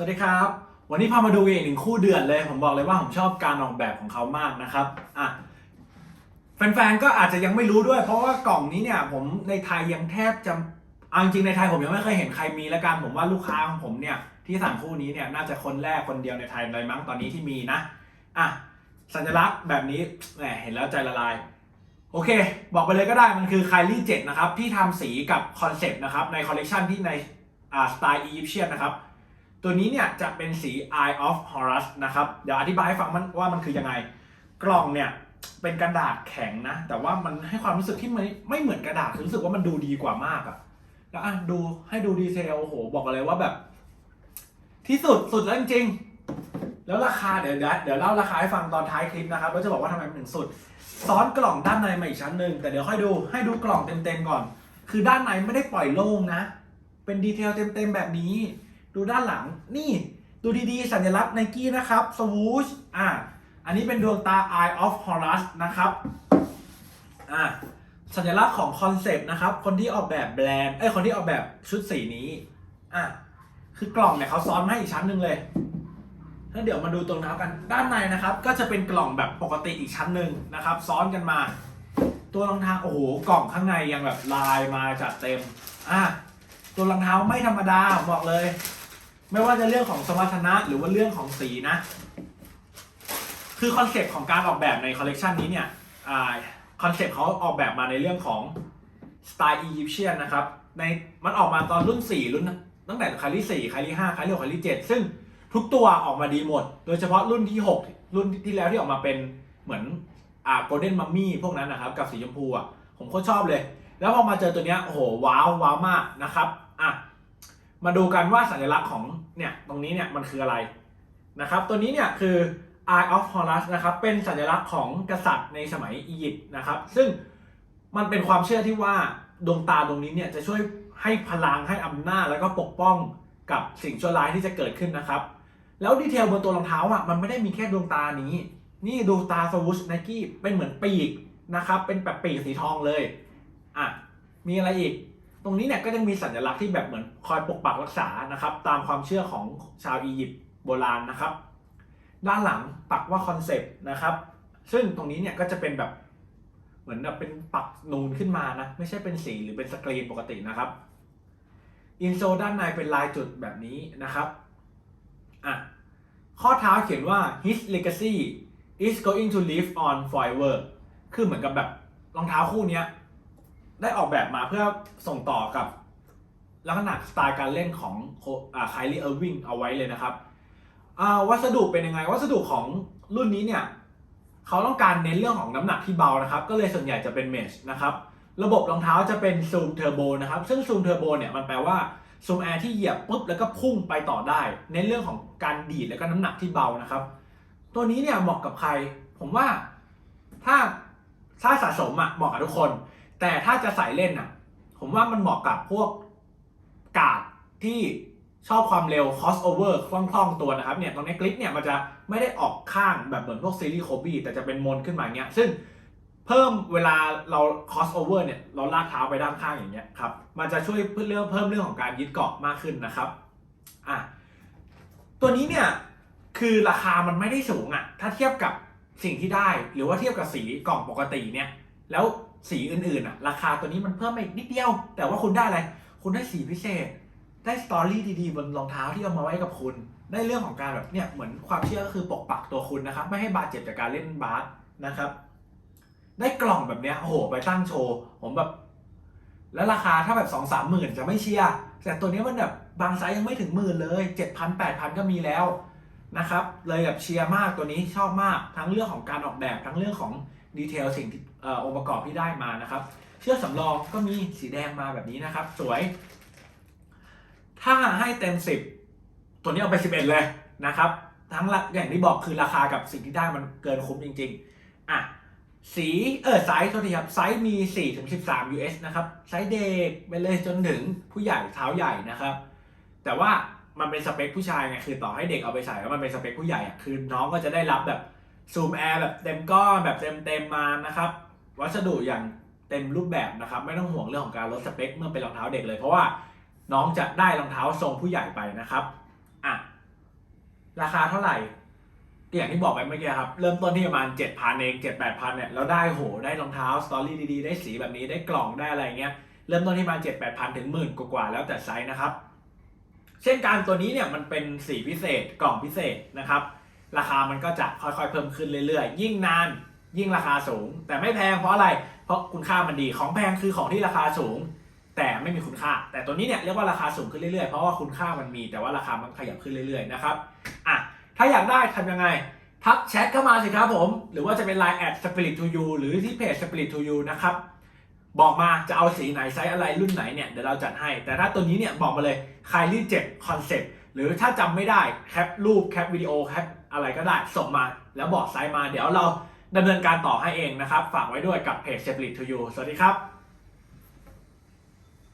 สวัสดีครับ วันนี้พามาดูอีกหนึ่งคู่เดือดเลย ผมบอกเลยว่าผมชอบการออกแบบของเขามากนะครับอะแฟนๆก็อาจจะยังไม่รู้ด้วย เพราะว่ากล่องนี้เนี่ยผมในไทยยังแทบจะเอาจริงในไทยผมยังไม่เคยเห็นใครมีและกันผมว่าลูกค้าของผมเนี่ยที่สั่งคู่นี้เนี่ยน่าจะคนแรกคนเดียวในไทยเลยมั้งตอนนี้ที่มีนะอะสัญลักษณ์แบบนี้แหมเห็นแล้วใจละลายโอเค บอกไปเลยก็ได้มันคือ Kylie 7นะครับที่ทำสีกับคอนเซปต์นะครับในคอลเลกชันที่ในอ่าสไตล์อียิปเชียนนะครับ ตัวนี้เนี่ยจะเป็นสี Eye of Horus นะครับ เดี๋ยวอธิบายให้ฟังมันว่ามันคือยังไง กล่องเนี่ยเป็นกระดาษแข็งนะ แต่ว่ามันให้ความรู้สึกที่ไม่ไม่เหมือนกระดาษคือรู้สึกว่ามันดูดีกว่ามากอะแล้วอะดูให้ดูดีเทลโอ้โห บอกเลยว่าแบบ ที่สุดสุดแล้วจริงๆแล้วราคาเดี๋ยวเดี๋ยวเล่าราคาให้ฟังตอนท้ายคลิปนะครับแล้วจะบอกว่าทำไมมันถึงสุด ซ้อนกล่องด้านในมาอีกชั้นหนึ่งแต่เดี๋ยวค่อยดูให้ดูกล่องเต็มๆก่อน คือด้านในไม่ได้ปล่อยโล่งนะ เป็นดีเทลเต็มๆแบบนี้ ดูด้านหลัง นี่ดูดีๆ สัญลักษณ์ไนกี้นะครับสวูชอะอันนี้เป็นดวงตา Eye of Horus นะครับอะสัญลักษณ์ของคอนเซปต์นะครับ คนที่ออกแบบแบรนด์เอ้ยคนที่ออกแบบชุดสีนี้อะคือกล่องเนี่ยเขาซ้อนมาให้อีกชั้นหนึ่งเลยแล้วเดี๋ยวมาดูตรงเท้ากันด้านในนะครับ ก็จะเป็นกล่องแบบปกติอีกชั้นหนึ่งนะครับ ซ้อนกันมา ตัวรองเท้าโอ้โหกล่องข้างในยังแบบลายมาจัดเต็มอะตัวรองเท้าไม่ธรรมดาบอกเลย ไม่ว่าจะเรื่องของสมรรถนะหรือว่าเรื่องของสีนะ คือคอนเซปต์ของการออกแบบในคอลเลกชันนี้เนี่ยคอนเซปต์เขาออกแบบมาในเรื่องของสไตล์อียิปเชียนนะครับ ในมันออกมาตอนรุ่น 4 รุ่นตั้งแต่คาริ4คาริ5คาริ6คาริ7ซึ่งทุกตัวออกมาดีหมด โดยเฉพาะรุ่นที่ 6 รุ่นที่แล้วที่ออกมาเป็นเหมือนอ่าโกลเด้นมัมมี่พวกนั้นนะครับ กับสีชมพูอะผมโคตรชอบเลย แล้วพอมาเจอตัวเนี้ยโอ้โหว้าวว้าวมากนะครับอะ มาดูกันว่าสัญลักษณ์ของเนี่ยตรงนี้เนี่ยมันคืออะไรนะครับ ตัวนี้เนี่ยคือ Eye of Horus นะครับ เป็นสัญลักษณ์ของกษัตริย์ในสมัยอียิปต์นะครับ ซึ่งมันเป็นความเชื่อที่ว่าดวงตาดวงนี้เนี่ยจะช่วยให้พลังให้อำนาจแล้วก็ปกป้องกับสิ่งชั่วร้ายที่จะเกิดขึ้นนะครับ แล้วดีเทลบนตัวรองเท้าอะมันไม่ได้มีแค่ดวงตานี้ นี่ดวงตาสวูชไนกี้เป็นเหมือนปีกนะครับ เป็นแบบปีกสีทองเลย อะ มีอะไรอีก รงนี้เนี่ยก็จะมีสัญลักษณ์ที่แบบเหมือนคอยปกปักรักษานะครับ ตามความเชื่อของชาวอียิปต์โบราณนะครับ ด้านหลังปักว่าคอนเซปต์นะครับ ซึ่งตรงนี้เนี่ยก็จะเป็นแบบเหมือนแบบเป็นปักนูนขึ้นมานะ ไม่ใช่เป็นสีหรือเป็นสกรีนปกตินะครับอินโซด้านในเป็นลายจุดแบบนี้นะครับอะข้อเท้าเขียนว่า his legacy is going to live on forever คือเหมือนกับแบบรองเท้าคู่เนี้ย ได้ออกแบบมาเพื่อส่งต่อกับลักษณะสไตล์การเล่นของไคลีเออร์วิงเอาไว้เลยนะครับวัสดุเป็นยังไง วัสดุของรุ่นนี้เนี่ยเขาต้องการเน้นเรื่องของน้ำหนักที่เบานะครับ ก็เลยส่วนใหญ่จะเป็นเมชนะครับ ระบบรองเท้าจะเป็นซูมเทอร์โบนะครับ ซึ่งซูมเทอร์โบเนี่ยมันแปลว่าซูมแอร์ที่เหยียบปุ๊บแล้วก็พุ่งไปต่อได้ เน้นเรื่องของการดีดแล้วก็น้ำหนักที่เบานะครับ ตัวนี้เนี่ยเหมาะกับใคร ผมว่าถ้าถ้าสะสมอะเหมาะกับทุกคน แต่ถ้าจะใส่เล่นอะผมว่ามันเหมาะกับพวกกาดที่ชอบความเร็ว crossover คล่องๆตัวนะครับเนี่ยตรงนี้กลิปเนี่ยมันจะไม่ได้ออกข้างแบบเหมือนพวกซีรีส์โคบี้แต่จะเป็นมนขึ้นมาอย่างเงี้ยซึ่งเพิ่มเวลาเรา cross over เนี่ยเราลากเท้าไปด้านข้างอย่างเงี้ยครับมันจะช่วยเพิ่มเรื่องเพิ่มเรื่องของการยึดเกาะมากขึ้นนะครับอะตัวนี้เนี่ยคือราคามันไม่ได้สูงอะ่ะถ้าเทียบกับสิ่งที่ได้หรือว่าเทียบกับสีกล่องปกติเนี่ยแล้ว สีอื่นๆอะ ราคาตัวนี้มันเพิ่มมาอีกนิดเดียว แต่ว่าคุณได้อะไร คุณได้สีพิเศษ ได้สตอรี่ดีๆ บนรองเท้าที่เอามาไว้กับคุณ ได้เรื่องของการแบบเนี่ยเหมือนความเชื่อก็คือปกปักตัวคุณนะครับ ไม่ให้บาดเจ็บจากการเล่นบาสนะครับ ได้กล่องแบบเนี้ยโอ้โหไปตั้งโชว์ผมแบบ แล้วราคาถ้าแบบสองสามหมื่นจะไม่เชียร์แต่ตัวนี้มันแบบบางไซส์ยังไม่ถึงหมื่นเลยเจ็ดพันแปดพันก็มีแล้วนะครับ เลยแบบเชียร์มากตัวนี้ชอบมากทั้งเรื่องของการออกแบบทั้งเรื่องของ ดีเทลสิ่งที่องค์ประกอบที่ได้มานะครับ เชือกสำรองก็มีสีแดงมาแบบนี้นะครับ สวย ถ้าให้เต็มสิบตัวนี้เอาไปสิบเอ็ดเลยนะครับ ทั้งอย่างที่บอกคือราคากับสิ่งที่ได้มันเกินคุ้มจริง ๆ อะสีเออไซส์โทษทีครับไซส์มี4ถึง13 US นะครับ ไซส์เด็กไปเลยจนถึงผู้ใหญ่เท้าใหญ่นะครับ แต่ว่ามันเป็นสเปคผู้ชายไงคือต่อให้เด็กเอาไปใส่แล้วมันเป็นสเปคผู้ใหญ่คือน้องก็จะได้รับแบบ ซูมแอร์แบบเต็มก้อนแบบเต็มเต็มมานะครับวัสดุอย่างเต็มรูปแบบนะครับ ไม่ต้องห่วงเรื่องของการลดสเปคเมื่อเป็นรองเท้าเด็กเลย เพราะว่าน้องจะได้รองเท้าทรงผู้ใหญ่ไปนะครับอะราคาเท่าไหร่อย่างที่บอกไปเมื่อกี้ครับ เริ่มต้นที่ประมาณ 7 0 0 0 เอง 7 8 0 0เนี่ยแล้วได้โหได้รองเท้าสตอรี่ดีๆ ได้สีแบบนี้ได้กล่องได้อะไรเงี้ยเริ่มต้นที่ประมาณ 7 8 0 0 0 ถึงหมื่นกว่าๆแล้วแต่ไซส์นะครับ เช่นกันตัวนี้เนี่ยมันเป็นสีพิเศษกล่องพิเศษนะครับ ราคามันก็จะค่อยๆเพิ่มขึ้นเรื่อยๆ ยิ่งนานยิ่งราคาสูง แต่ไม่แพงเพราะอะไร เพราะคุณค่ามันดีของแพงคือของที่ราคาสูง แต่ไม่มีคุณค่า แต่ตัวนี้เนี่ยเรียกว่าราคาสูงขึ้นเรื่อยๆเพราะว่าคุณค่ามันมีแต่ว่าราคามันขยับขึ้นเรื่อยๆนะครับอะถ้าอยากได้ทำยังไงทักแชทเข้ามาสิครับผม หรือว่าจะเป็น Line แอด Spirit to you หรือที่เพจ Spirit to you นะครับบอกมาจะเอาสีไหนไซส์อะไรรุ่นไหนเนี่ยเดี๋ยวเราจัดให้ แต่ถ้าตัวนี้เนี่ยบอกมาเลยคายรีเจ็ดคอนเซ็ปต์หรือถ้าจำไม่ได้แคปรูปแคปวิดีโอแคป อะไรก็ได้ส่งมาแล้วบอกไซส์มาเดี๋ยวเราดำเนินการต่อให้เองนะครับ ฝากไว้ด้วยกับเพจเชฟลิททูยูสวัสดีครับ